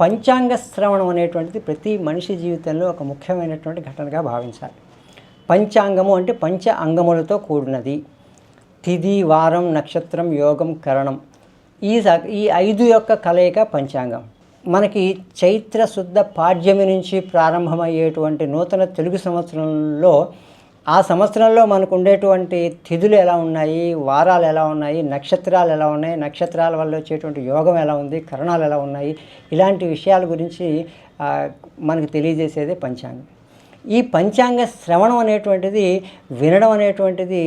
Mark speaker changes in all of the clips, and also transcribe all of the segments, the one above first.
Speaker 1: పంచాంగ శ్రవణం అనేటువంటిది ప్రతి మనిషి జీవితంలో ఒక ముఖ్యమైనటువంటి ఘటనగా భావించాలి. పంచాంగము అంటే పంచ అంగములతో కూడినది. తిథి వారం నక్షత్రం యోగం కరణం. ఈ స- ఈ ఐదు యొక్క కలయిక పంచాంగం. మనకి చైత్ర శుద్ధ పాడ్యమి నుంచి ప్రారంభమయ్యేటువంటి నూతన తెలుగు సంవత్సరంలో ఆ సంవత్సరంలో మనకు ఉండేటువంటి తిథులు ఎలా ఉన్నాయి? వారాలు ఎలా ఉన్నాయి? నక్షత్రాలు ఎలా ఉన్నాయి? నక్షత్రాల వల్ల వచ్చేటువంటి యోగం ఎలా ఉంది? కరణాలు ఎలా ఉన్నాయి? ఇలాంటి విషయాల గురించి మనకు తెలియజేసేదే పంచాంగం. ఈ పంచాంగ శ్రవణం అనేటువంటిది వినడం అనేటువంటిది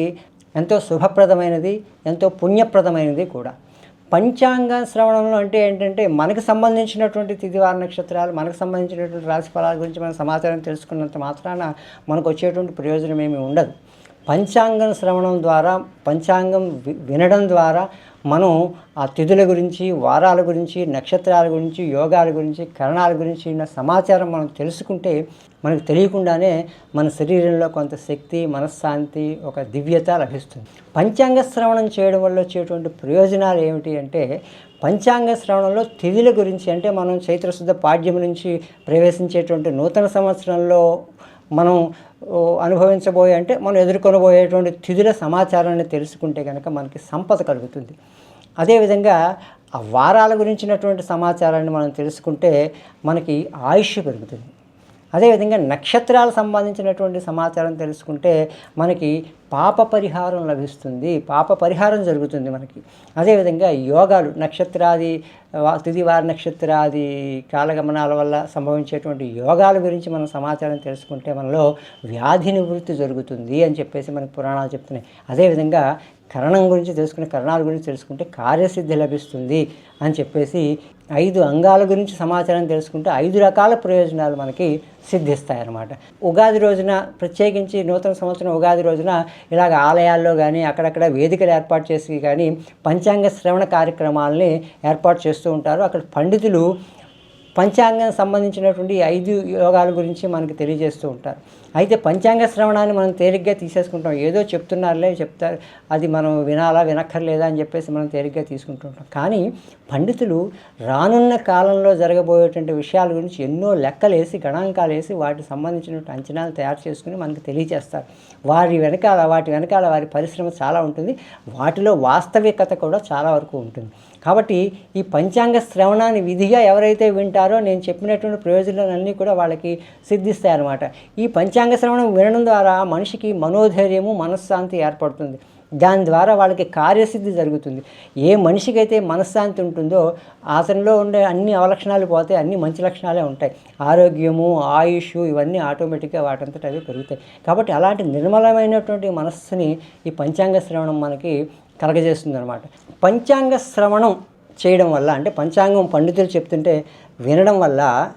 Speaker 1: ఎంతో శుభప్రదమైనది ఎంతో పుణ్యప్రదమైనది కూడా. పంచాంగ శ్రవణంలో అంటే ఏంటంటే మనకు సంబంధించినటువంటి తిథివార నక్షత్రాలు మనకు సంబంధించినటువంటి రాశి ఫలాల గురించి మనం సమాచారం తెలుసుకున్నంత మాత్రాన మనకు వచ్చేటువంటి ప్రయోజనం ఏమీ ఉండదు. పంచాంగం శ్రవణం ద్వారా పంచాంగం వి- వినడం ద్వారా మనం ఆ తిథుల గురించి వారాల గురించి నక్షత్రాల గురించి యోగాల గురించి కరణాల గురించి ఉన్న సమాచారం మనం తెలుసుకుంటే మనకు తెలియకుండానే మన శరీరంలో కొంత శక్తి మనశ్శాంతి ఒక దివ్యత లభిస్తుంది. పంచాంగ శ్రవణం చేయడం వల్ల వచ్చేటువంటి ప్రయోజనాలు ఏమిటి అంటే పంచాంగ శ్రవణంలో తిథుల గురించి అంటే మనం చైత్రశుద్ధ పాడ్యం నుంచి ప్రవేశించేటువంటి నూతన సంవత్సరంలో మనం అనుభవించబోయే అంటే మనం ఎదుర్కొనబోయేటువంటి తిథుల సమాచారాన్ని తెలుసుకుంటే కనుక మనకి సంపద కలుగుతుంది. అదేవిధంగా ఆ వారాల గురించినటువంటి సమాచారాన్ని మనం తెలుసుకుంటే మనకి ఆయుష్ పెరుగుతుంది. అదేవిధంగా నక్షత్రాలు సంబంధించినటువంటి సమాచారం తెలుసుకుంటే మనకి పాప పరిహారం లభిస్తుంది పాప పరిహారం జరుగుతుంది మనకి. అదేవిధంగా యోగాలు నక్షత్రాది వా- నక్షత్రాది కాలగమనాల వల్ల సంభవించేటువంటి యోగాల గురించి మనం సమాచారం తెలుసుకుంటే మనలో వ్యాధి నివృత్తి జరుగుతుంది అని చెప్పేసి మనకి పురాణాలు చెప్తున్నాయి. అదేవిధంగా కరణం గురించి తెలుసుకునే కరణాల గురించి తెలుసుకుంటే కార్యసిద్ధి లభిస్తుంది అని చెప్పేసి ఐదు అంగాల గురించి సమాచారం తెలుసుకుంటే ఐదు రకాల ప్రయోజనాలు మనకి సిద్ధిస్తాయన్నమాట. ఉగాది రోజున ప్రత్యేకించి నూతన సంవత్సరం ఉగాది రోజున ఇలాగ ఆలయాల్లో కానీ అక్కడక్కడ వేదికలు ఏర్పాటు చేసి కానీ పంచాంగ శ్రవణ కార్యక్రమాలని ఏర్పాటు చేస్తూ ఉంటారు. అక్కడ పండితులు పంచాంగం సంబంధించినటువంటి ఐదు యోగాల గురించి మనకి తెలియజేస్తూ ఉంటారు. అయితే పంచాంగ శ్రవణాన్ని మనం తేలిగ్గా తీసేసుకుంటాం. ఏదో చెప్తున్నారులే చెప్తారు. అది మనం వినాలా వినక్కర్లేదా అని చెప్పేసి మనం తేలిగ్గా తీసుకుంటుంటాం. కానీ పండితులు రానున్న కాలంలో జరగబోయేటువంటి విషయాల గురించి ఎన్నో లెక్కలేసి గణాంకాలు వేసి వాటికి సంబంధించినటువంటి అంచనాలు తయారు చేసుకుని మనకు తెలియజేస్తారు. వారి వెనకాల వాటి వెనకాల వారి పరిశ్రమ చాలా ఉంటుంది. వాటిలో వాస్తవికత కూడా చాలా వరకు ఉంటుంది. కాబట్టి ఈ పంచాంగ శ్రవణాన్ని విధిగా ఎవరైతే వింటారో నేను చెప్పినటువంటి ప్రయోజనాలన్నీ కూడా వాళ్ళకి సిద్ధిస్తాయన్నమాట. ఈ పంచాంగ శ్రవణం వినడం ద్వారా మనిషికి మనోధైర్యము మనశ్శాంతి ఏర్పడుతుంది. దాని ద్వారా వాళ్ళకి కార్యసిద్ధి జరుగుతుంది. ఏ మనిషికైతే మనశ్శాంతి ఉంటుందో అతనిలో ఉండే అన్ని అవలక్షణాలు పోతే అన్ని మంచి లక్షణాలే ఉంటాయి. ఆరోగ్యము ఆయుష్ ఇవన్నీ ఆటోమేటిక్గా వాటంతట అవి పెరుగుతాయి. కాబట్టి అలాంటి నిర్మలమైనటువంటి మనస్సుని ఈ పంచాంగ శ్రవణం మనకి కలగజేస్తుంది అనమాట పంచాంగ శ్రవణం చేయడం వల్ల అంటే పంచాంగం పండితులు చెప్తుంటే వినడం వల్ల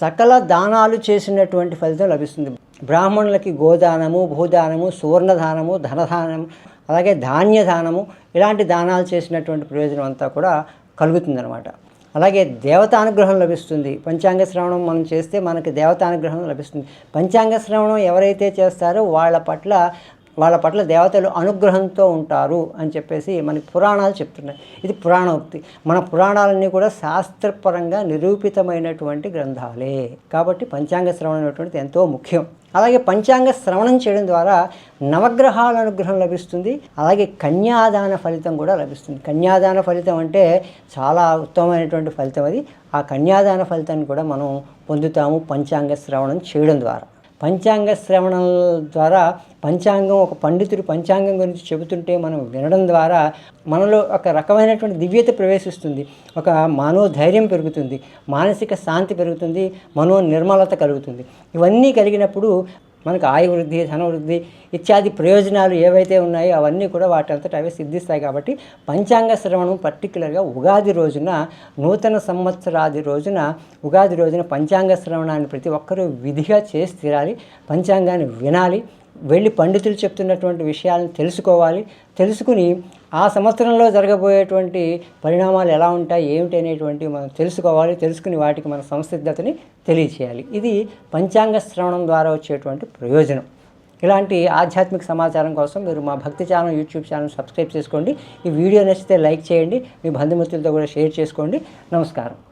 Speaker 1: సకల దానాలు చేసినటువంటి ఫలితం లభిస్తుంది. బ్రాహ్మణులకి గోదానము భూదానము సువర్ణదానము ధనదానము అలాగే ధాన్యదానము ఇలాంటి దానాలు చేసినటువంటి ప్రయోజనం అంతా కూడా కలుగుతుందన్నమాట. అలాగే దేవతానుగ్రహం లభిస్తుంది. పంచాంగ శ్రవణం మనం చేస్తే మనకి దేవతానుగ్రహం లభిస్తుంది. పంచాంగ శ్రవణం ఎవరైతే చేస్తారో వాళ్ళ పట్ల వాళ్ళ పట్ల దేవతలు అనుగ్రహంతో ఉంటారు అని చెప్పేసి మనకి పురాణాలు చెప్తున్నాయి. ఇది పురాణోక్తి. మన పురాణాలన్నీ కూడా శాస్త్రపరంగా నిరూపితమైనటువంటి గ్రంథాలే. కాబట్టి పంచాంగ శ్రవణం అనేటువంటిది ఎంతో ముఖ్యం. అలాగే పంచాంగ శ్రవణం చేయడం ద్వారా నవగ్రహాల అనుగ్రహం లభిస్తుంది. అలాగే కన్యాదాన ఫలితం కూడా లభిస్తుంది. కన్యాదాన ఫలితం అంటే చాలా ఉత్తమమైనటువంటి ఫలితం అది. ఆ కన్యాదాన ఫలితాన్ని కూడా మనం పొందుతాము పంచాంగ శ్రవణం చేయడం ద్వారా. పంచాంగ శ్రవణం ద్వారా పంచాంగం ఒక పండితుడు పంచాంగం గురించి చెబుతుంటే మనం వినడం ద్వారా మనలో ఒక రకమైనటువంటి దివ్యత ప్రవేశిస్తుంది. ఒక మనోధైర్యం పెరుగుతుంది. మానసిక శాంతి పెరుగుతుంది. మనో నిర్మలత కలుగుతుంది. ఇవన్నీ కలిగినప్పుడు మనకు ఆయువృద్ధి ధనవృద్ధి ఇత్యాది ప్రయోజనాలు ఏవైతే ఉన్నాయో అవన్నీ కూడా వాటంతట అవే సిద్ధిస్తాయి కాబట్టి పంచాంగ శ్రవణం పర్టికులర్గా ఉగాది రోజున నూతన సంవత్సరాది రోజున ఉగాది రోజున పంచాంగ శ్రవణాన్ని ప్రతి ఒక్కరూ విధిగా చేసి తీరాలి పంచాంగాన్ని వినాలి వెళ్ళి పండితులు చెప్తున్నటువంటి విషయాలను తెలుసుకోవాలి. తెలుసుకుని ఆ సంవత్సరంలో జరగబోయేటువంటి పరిణామాలు ఎలా ఉంటాయి ఏమిటి అనేటువంటివి మనం తెలుసుకోవాలి తెలుసుకుని వాటికి మన సంసిద్ధతని తెలియచేయాలి. ఇది పంచాంగ శ్రవణం ద్వారా వచ్చేటువంటి ప్రయోజనం. ఇలాంటి ఆధ్యాత్మిక సమాచారం కోసం మీరు మా భక్తి ఛానల్ యూట్యూబ్ ఛానల్ సబ్స్క్రైబ్ చేసుకోండి. ఈ వీడియో నచ్చితే లైక్ చేయండి. మీ బంధుమిత్రులతో కూడా షేర్ చేసుకోండి. నమస్కారం.